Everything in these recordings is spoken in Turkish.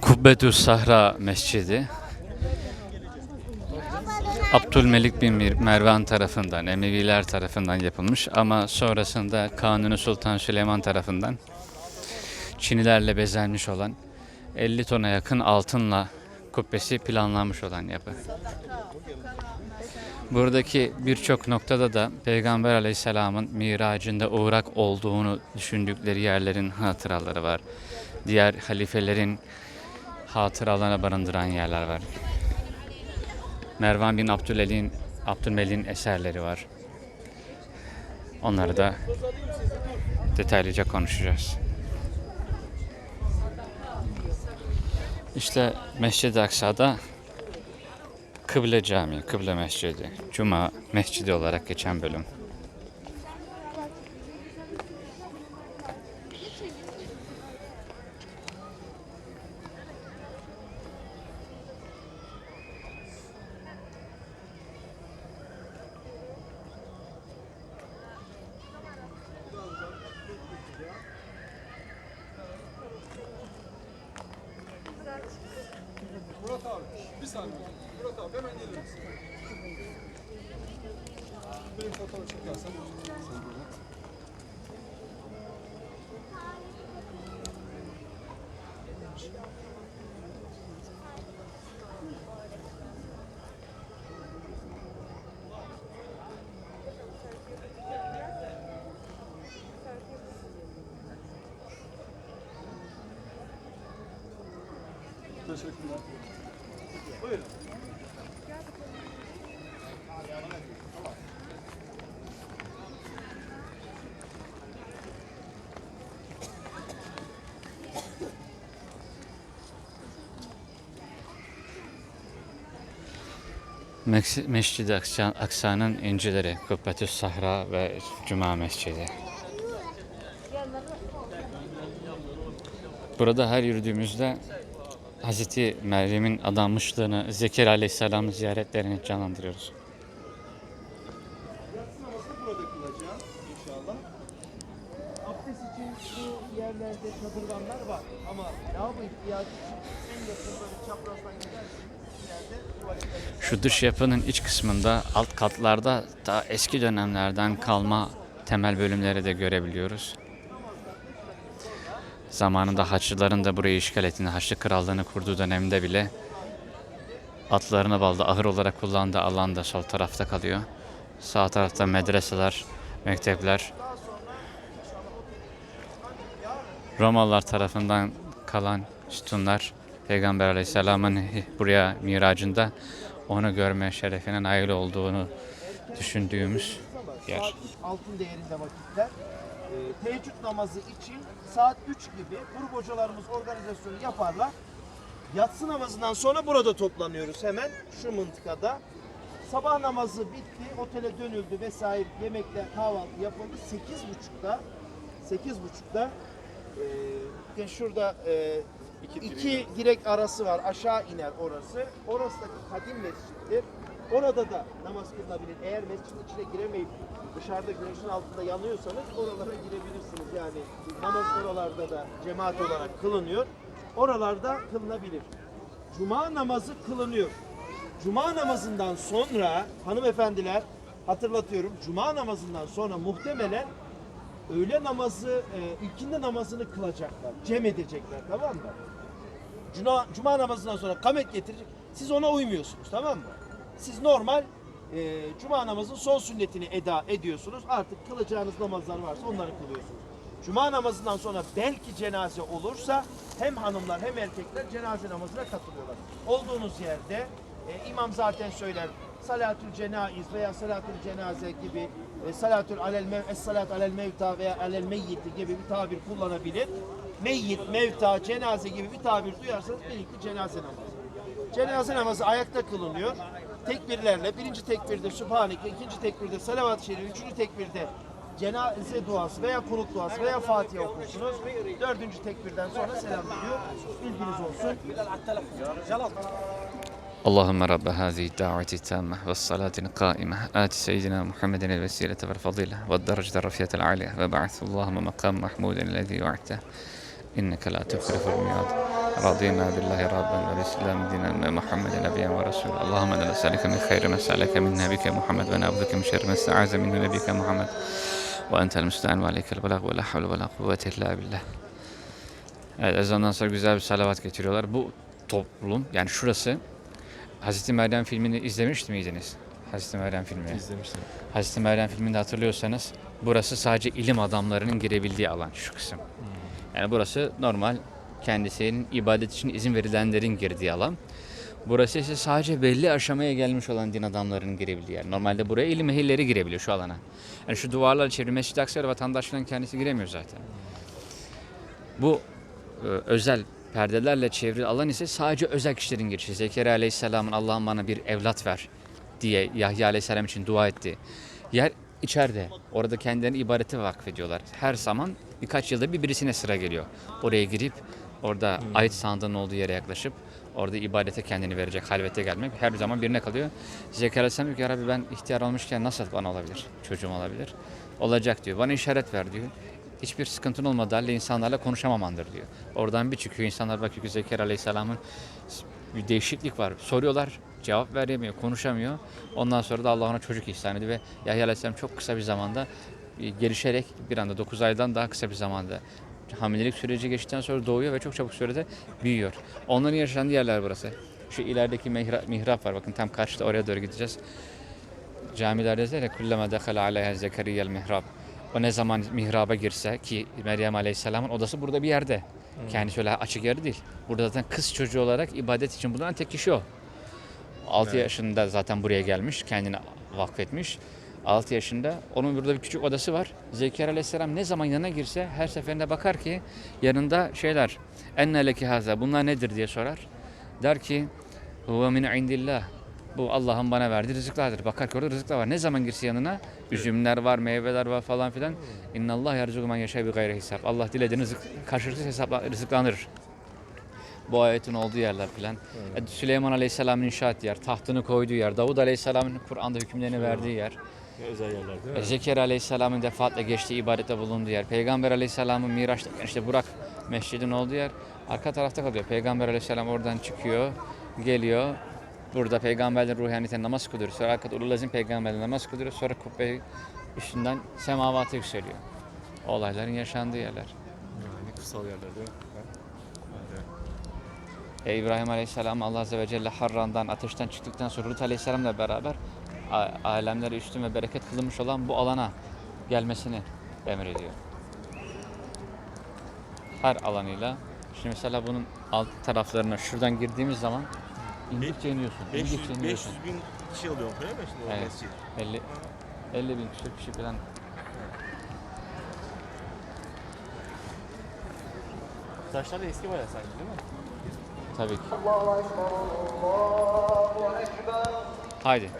Kubbetü Sahra Mescidi Abdülmelik bin Mervan tarafından, Emeviler tarafından yapılmış ama sonrasında Kanuni Sultan Süleyman tarafından Çinilerle bezenmiş olan 50 tona yakın altınla kubbesi planlanmış olan yapı. Buradaki birçok noktada da Peygamber Aleyhisselam'ın miracında uğrak olduğunu düşündükleri yerlerin hatıraları var. Diğer halifelerin hatıralarına barındıran yerler var. Mervan bin Abdülelin, Abdülmelik'in eserleri var. Onları da detaylıca konuşacağız. İşte Mescid-i Aksa'da Kıble Camii, Kıble Mescidi, Cuma Mescidi olarak geçen bölüm. Murat abi bir saniye. Murat abi hemen gelir misin? Benim fotoğraf çekersen. Sen böyle. Teşekkürler. Buyurun. Mescid-i Aksa- Aksa'nın incileri, Kubbetü Sahra ve Cuma Mescidi. Burada her yürüdüğümüzde Hazreti Meryem'in adanmışlığını, Zekeriya Aleyhisselam'ın ziyaretlerini canlandırıyoruz. Şu dış yapının iç kısmında, alt katlarda daha eski dönemlerden kalma temel bölümleri de görebiliyoruz. Zamanında Haçlıların da burayı işgal ettiğinde, Haçlı Krallığı'nı kurduğu dönemde bile atlarını balda ahır olarak kullandığı alan da sol tarafta kalıyor. Sağ tarafta medreseler, mektepler. Romalılar tarafından kalan sütunlar Peygamber Aleyhisselam'ın buraya miracında onu görme şerefine nail olduğunu düşündüğümüz yer. Altın değerinde vakitler. Ee, teheccüd namazı için saat 3 gibi grup hocalarımız organizasyonu yaparlar. Yatsı namazından sonra burada toplanıyoruz hemen şu mıntıkada. Sabah namazı bitti, otele dönüldü vesaire yemekler, kahvaltı yapıldı. 8.30'da 8.30'da e, şurada e, iki, direk arası var. Aşağı iner orası. Orası da kadim mescittir. Orada da namaz kılınabilir. Eğer mescidin içine giremeyip dışarıda güneşin altında yanıyorsanız oralara girebilirsiniz. Yani namaz oralarda da cemaat olarak kılınıyor. Oralarda kılınabilir. Cuma namazı kılınıyor. Cuma namazından sonra hanımefendiler hatırlatıyorum. Cuma namazından sonra muhtemelen öğle namazı e, ilkinde namazını kılacaklar. Cem edecekler tamam mı? Cuma, Cuma namazından sonra kamet getirecek. Siz ona uymuyorsunuz tamam mı? Siz normal e, Cuma namazının son sünnetini eda ediyorsunuz. Artık kılacağınız namazlar varsa onları kılıyorsunuz. Cuma namazından sonra belki cenaze olursa hem hanımlar hem erkekler cenaze namazına katılıyorlar. Olduğunuz yerde e, imam zaten söyler salatül cenaiz veya salatül cenaze gibi e, salatül alel mev es salat alel mevta veya alel meyyiti gibi bir tabir kullanabilir. Meyyit, mevta, cenaze gibi bir tabir duyarsanız bilin ki cenaze namazı. Cenaze namazı ayakta kılınıyor Tekbirlerle birinci tekbirde Sübhaneke, ikinci tekbirde Salavat-ı Şerif, üçüncü tekbirde cenaze duası veya kunut duası veya Fatiha okursunuz. Dördüncü tekbirden sonra selam veriyor. Bilginiz olsun. اللهم رب هذه الدعوة التامة والصلاة القائمة آت سيدنا محمد الوسيلة والفضيلة والدرجة الرفيعة العالية وبعث اللهم مقام محمود الذي وعدته إنك لا تخلف الميعاد رضينا بالله ربا وبالإسلام دينا ومحمد نبيا ورسولا اللهم إنا نسألك من خير ما سألك من نبيك محمد ونعوذ بك من شر ما استعاذ منه نبيك محمد وأنت المستعان وعليك البلاغ ولا حول ولا قوة إلا بالله Evet, ezandan sonra güzel bir salavat getiriyorlar. Bu toplum, yani şurası Hazreti Meryem filmini izlemiş miydiniz? Hazreti Meryem filmini. İzlemiştim. Hazreti Meryem filminde hatırlıyorsanız burası sadece ilim adamlarının girebildiği alan şu kısım. Yani burası normal kendisinin ibadet için izin verilenlerin girdiği alan. Burası ise sadece belli aşamaya gelmiş olan din adamlarının girebildiği yer. Normalde buraya ilim ehilleri girebiliyor şu alana. Yani şu duvarlarla çevrili Mescid-i Aksa'ya vatandaşların kendisi giremiyor zaten. Bu e, özel perdelerle çevrili alan ise sadece özel kişilerin girişi. Zekeriya Aleyhisselam'ın Allah'ım bana bir evlat ver diye Yahya Aleyhisselam için dua etti. Yer içeride. Orada kendilerini ibadete vakfediyorlar. Her zaman birkaç yılda bir birisine sıra geliyor. Oraya girip orada ait sandığın olduğu yere yaklaşıp orada ibadete kendini verecek, halvete gelmek her zaman birine kalıyor. Zekeriya Aleyhisselam diyor ki "Ya Rabbi ben ihtiyar olmuşken nasıl bana olabilir? Çocuğum olabilir. Olacak diyor. Bana işaret ver diyor. Hiçbir sıkıntın olmadığı halde insanlarla konuşamamandır diyor. Oradan bir çıkıyor insanlar bakıyor ki Zekeriya Aleyhisselam'ın bir değişiklik var. Soruyorlar, cevap veremiyor, konuşamıyor. Ondan sonra da Allah ona çocuk ihsan ediyor ve Yahya Aleyhisselam çok kısa bir zamanda gelişerek bir anda 9 aydan daha kısa bir zamanda hamilelik süreci geçtikten sonra doğuyor ve çok çabuk sürede büyüyor. Onların yaşandığı yerler burası. Şu ilerideki mihrap, mihrap var. Bakın tam karşıda oraya doğru gideceğiz. Camilerde yazar ya kullama dekhala aleyha zekeriyel mihrab. O ne zaman mihraba girse ki Meryem Aleyhisselam'ın odası burada bir yerde. Kendisi öyle açık yeri değil. Burada zaten kız çocuğu olarak ibadet için bulunan tek kişi o. 6 yaşında zaten buraya gelmiş, kendini vakfetmiş. 6 yaşında. Onun burada bir küçük odası var. Zekeriya Aleyhisselam ne zaman yanına girse her seferinde bakar ki yanında şeyler enne leki haza bunlar nedir diye sorar. Der ki huve min indillah. Bu Allah'ın bana verdiği rızıklardır. Bakar ki orada rızıklar var. Ne zaman girse yanına üzümler var, meyveler var falan filan. İnna Allah yarzuku men yeşâ bi gayri hesap. Allah dilediğini rızık, karşılıksız hesapla rızıklandırır. Bu ayetin olduğu yerler filan. Süleyman Aleyhisselam'ın inşa ettiği yer, tahtını koyduğu yer, Davud Aleyhisselam'ın Kur'an'da hükümlerini verdiği yer. Özel yerler değil mi? Zekeriya Aleyhisselam'ın defaatle geçtiği ibadette bulunduğu yer. Peygamber Aleyhisselam'ın Miraç'ta işte Burak Mescidin olduğu yer arka tarafta kalıyor. Peygamber Aleyhisselam oradan çıkıyor, geliyor. Burada peygamberlerin ruhaniyetine namaz kılıyor. Sonra arkada Ulul Azim peygamberle namaz kılıyor. Sonra kubbe üstünden semavata yükseliyor. Olayların yaşandığı yerler. Yani kutsal yerler değil mi? E, İbrahim Aleyhisselam Allah Azze ve Celle Harran'dan ateşten çıktıktan sonra Lut Aleyhisselam'la beraber alemlere üstün ve bereket kılınmış olan bu alana gelmesini emrediyor. Her alanıyla. Şimdi mesela bunun alt taraflarına şuradan girdiğimiz zaman indikçe iniyorsun. 500, indikçe 500 iniyorsun. bin kişi oluyor değil mi şimdi Evet. mescid? 50, 50 bin küsur kişi falan. Taşlar da eski bayağı sanki değil mi? Tabii ki. Haydi.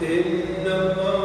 Ele não